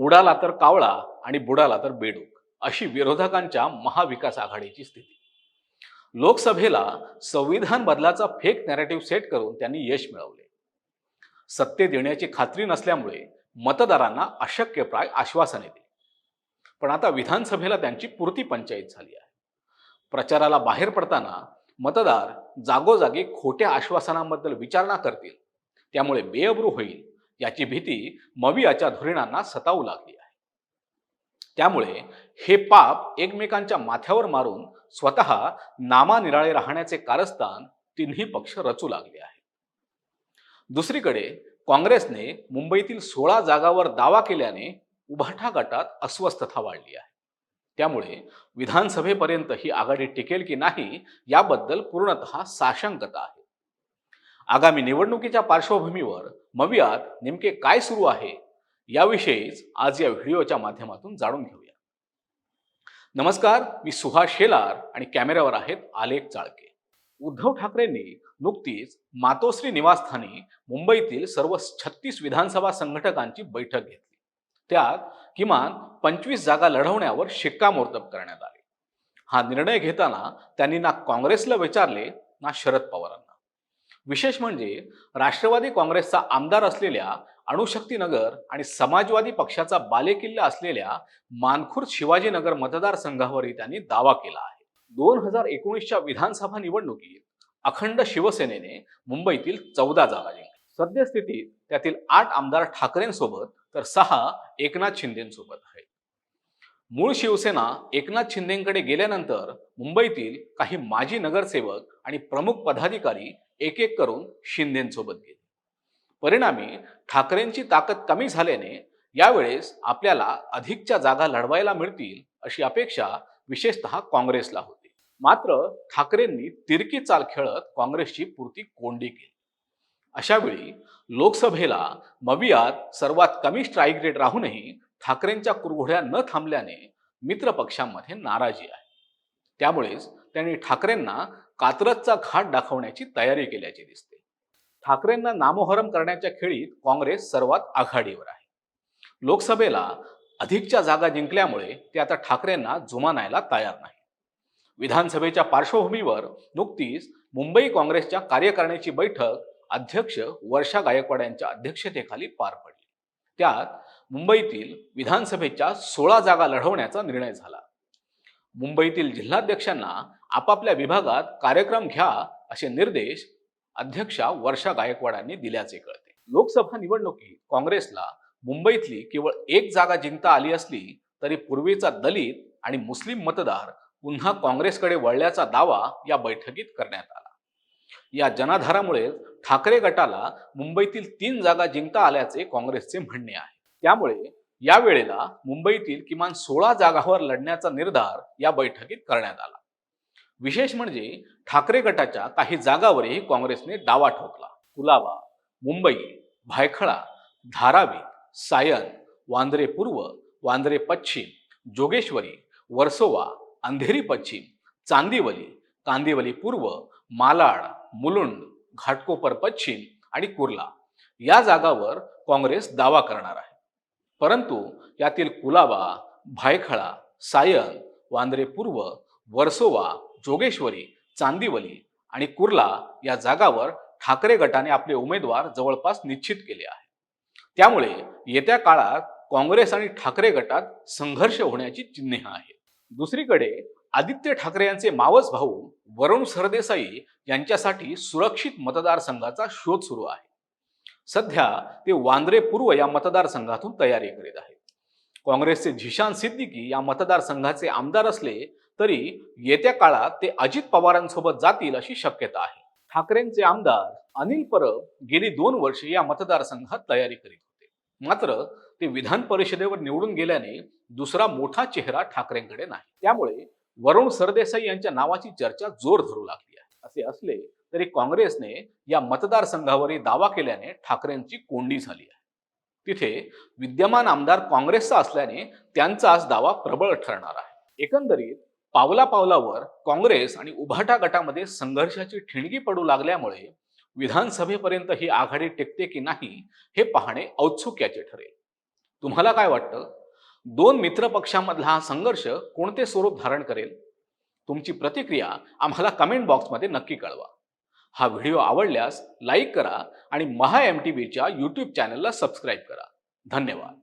उडाला तर कावळा आणि बुडाला तर बेडूक अशी विरोधकांच्या महाविकास आघाडीची स्थिती. लोकसभेला संविधान बदलाचा फेक नॅरेटिव्ह सेट करून त्यांनी यश मिळवले. सत्तेत येण्याची खात्री नसल्यामुळे मतदारांना अशक्यप्राय आश्वासने दिली. पण आता विधानसभेला त्यांची पुरती पंचायत झाली आहे. प्रचाराला बाहेर पडताना मतदार जागोजागी खोट्या आश्वासनांबद्दल विचारणा करतील. त्यामुळे बेअब्रू होईल. याची भीती मवियाच्या धुरीणांना सतावू लागली आहे. त्यामुळे हे पाप एकमेकांच्या माथ्यावर मारून स्वतः नामानिराळे राहण्याचे कारस्थान तिन्ही पक्ष रचू लागले आहे दुसरीकडे काँग्रेसने मुंबईतील सोळा जागावर दावा केल्याने उभाठा गटात अस्वस्थता वाढली आहे. त्यामुळे विधानसभेपर्यंत ही आघाडी टिकेल की नाही याबद्दल पूर्णतः साशंकता आहे. आगामी निवडणुकीच्या पार्श्वभूमीवर मवियात नेमके काय सुरू आहे याविषयीच आज या व्हिडिओच्या माध्यमातून जाणून घेऊया. नमस्कार मी सुहास शेलार आणि कॅमेऱ्यावर आहेत आलेख चाळके उद्धव ठाकरेंनी नुकतीच मातोश्री निवासस्थानी मुंबईतील सर्व छत्तीस विधानसभा संघटकांची बैठक घेतली. त्यात किमान पंचवीस जागा लढवण्यावर शिक्कामोर्तब करण्यात आले. हा निर्णय घेताना त्यांनी ना काँग्रेसला विचारले ना शरद पवारांना. विशेष म्हणजे राष्ट्रवादी काँग्रेसचा आमदार असलेल्या अणुशक्तीनगर आणि समाजवादी पक्षाचा बालेकिल्ला असलेल्या मानखुर्द शिवाजीनगर मतदारसंघावरही त्यांनी दावा केला आहे. दोन हजार एकोणीसच्या विधानसभा निवडणुकीत अखंड शिवसेनेने मुंबईतील चौदा जागा जिंकल्या. सद्यस्थितीत त्यातील आठ आमदार ठाकरेंसोबत तर सहा एकनाथ शिंदेसोबत आहेत. मूळ शिवसेना एकनाथ शिंदेकडे गेल्यानंतर मुंबईतील काही माजी नगरसेवक आणि प्रमुख पदाधिकारी एक एक करून शिंदेसोबत गेले. परिणामी ठाकरेंची ताकद कमी झाल्याने यावेळेस आपल्याला अधिकच्या जागा लढवायला मिळतील अशी अपेक्षा विशेषतः काँग्रेसला होती. मात्र ठाकरेंनी तिरकी चाल खेळत काँग्रेसची पूर्ती कोंडी केली. अशावेळी लोकसभेला मवियात सर्वात कमी स्ट्राईक रेट राहूनही ठाकरेंच्या कुरघोड्या न थांबल्याने मित्र पक्षांमध्ये नाराजी आहे. त्यामुळेच त्यांनी ठाकरेंना कात्रजचा घाट दाखवण्याची तयारी केल्याचे दिसते. ठाकरेंना नामोहरम करण्याच्या खेळीत काँग्रेस सर्वात आघाडीवर आहे. लोकसभेला अधिकच्या जागा जिंकल्यामुळे ते आता ठाकरेंना जुमानायला तयार नाही. विधानसभेच्या पार्श्वभूमीवर नुकतीच मुंबई काँग्रेसच्या कार्यकारिणीची बैठक अध्यक्ष वर्षा गायकवाड यांच्या अध्यक्षतेखाली पार पडली. त्यात मुंबईतील विधानसभेच्या सोळा जागा लढवण्याचा निर्णय झाला. मुंबईतील जिल्हाध्यक्षांना आपापल्या विभागात कार्यक्रम घ्या असे निर्देश अध्यक्षा वर्षा गायकवाडांनी दिल्याचे कळते. लोकसभा निवडणुकीत काँग्रेसला मुंबईतली केवळ एक जागा जिंकता आली असली तरी पूर्वीचा दलित आणि मुस्लिम मतदार पुन्हा काँग्रेसकडे वळल्याचा दावा या बैठकीत करण्यात आला. या जनाधारामुळे ठाकरे गटाला मुंबईतील तीन जागा जिंकता आल्याचे काँग्रेसचे म्हणणे आहे. त्यामुळे या वेळेला मुंबईतील किमान सोळा जागावर लढण्याचा निर्धार या बैठकीत करण्यात आला. विशेष म्हणजे ठाकरे गटाच्या काही जागावरही काँग्रेसने दावा ठोकला. कुलाबा मुंबई भायखळा धारावी सायन वांद्रे पूर्व वांद्रे पश्चिम जोगेश्वरी वर्सोवा अंधेरी पश्चिम चांदिवली कांदिवली पूर्व मालाड मुलुंड घाटकोपर पश्चिम आणि कुर्ला या जागावर काँग्रेस दावा करणार आहे. परंतु यातील कुलाबा भायखळा सायन वांद्रे पूर्व वर्सोवा जोगेश्वरी चांदिवली आणि कुर्ला या जागावर ठाकरे गटाने आपले उमेदवार जवळपास निश्चित केले आहे. त्यामुळे येत्या काळात काँग्रेस आणि ठाकरे गटात संघर्ष होण्याची चिन्हे आहेत. दुसरीकडे आदित्य ठाकरे यांचे मावस भाऊ वरुण सरदेसाई यांच्यासाठी सुरक्षित मतदारसंघाचा शोध सुरू आहे. सध्या ते वांद्रे पूर्व या मतदारसंघातून तयारी करीत आहेत. काँग्रेसचे झिशान सिद्दीकी या मतदारसंघाचे आमदार असले तरी येत्या काळात ते अजित पवारांसोबत जातील अशी शक्यता आहे. ठाकरेंचे आमदार अनिल परब गेली दोन वर्षे या मतदारसंघात तयारी करीत होते. मात्र ते विधान परिषदेवर निवडून गेल्याने दुसरा मोठा चेहरा ठाकरेंकडे नाही. त्यामुळे वरुण सरदेसाई यांच्या नावाची चर्चा जोर धरू लागली आहे. असे असले तरी काँग्रेसने या मतदारसंघावरही दावा केल्याने ठाकरेंची कोंडी झाली आहे. तिथे विद्यमान आमदार काँग्रेसचा असल्याने त्यांचाच दावा प्रबळ ठरणार आहे. एकंदरीत पावला पावलावर काँग्रेस आणि उभाटा गटामध्ये संघर्षाची ठिणगी पडू लागल्यामुळे विधानसभेपर्यंत ही आघाडी टिकते की नाही हे पाहणे औत्सुक्याचे ठरेल. तुम्हाला काय वाटतं? दोन मित्र पक्षांमधला हा संघर्ष कोणते स्वरूप धारण करेल? तुमची प्रतिक्रिया आम्हाला कमेंट बॉक्समध्ये नक्की कळवा. हा व्हिडिओ आवडल्यास लाईक करा आणि महा एम टी व्हीच्या यूट्यूब चॅनलला सबस्क्राईब करा. धन्यवाद.